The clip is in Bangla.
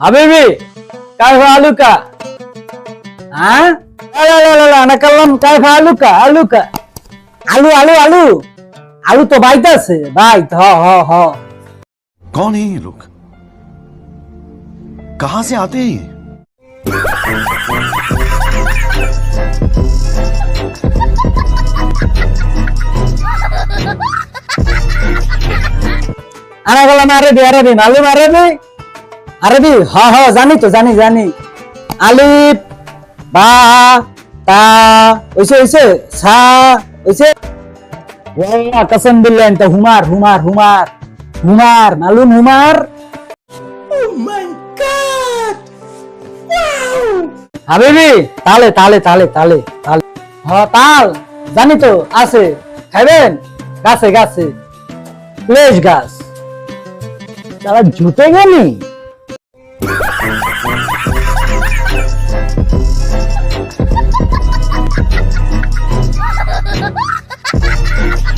হাবিবি কাইফা আলুকা হ্যাঁ লা লা লা লা আনা কাল্লাম কাইফা আলুকা আলুকা আলু আলু আলু আলু তো বাইতাছে বাইত হ হ হ कौन है ये लोग कहां से आते हैं ये আনা কাল্লাম আরবি আরবি মালুম আরবি আরবি হ হ জানি তো জানি জানি। আলিফ বা তা ওইসে ওইসে সা ওইসে। ওয়া কসম বিল্লাহ তো হুমার হুমার হুমার হুমার মালুম হুমার। হাবিবি তালে তালে তালে তালে তালে। হ তাল জানি তো আছে। খাইবেন? গাছে গাছে। প্লেস গাছ। তারা জুতে গেলি Ha ha ha!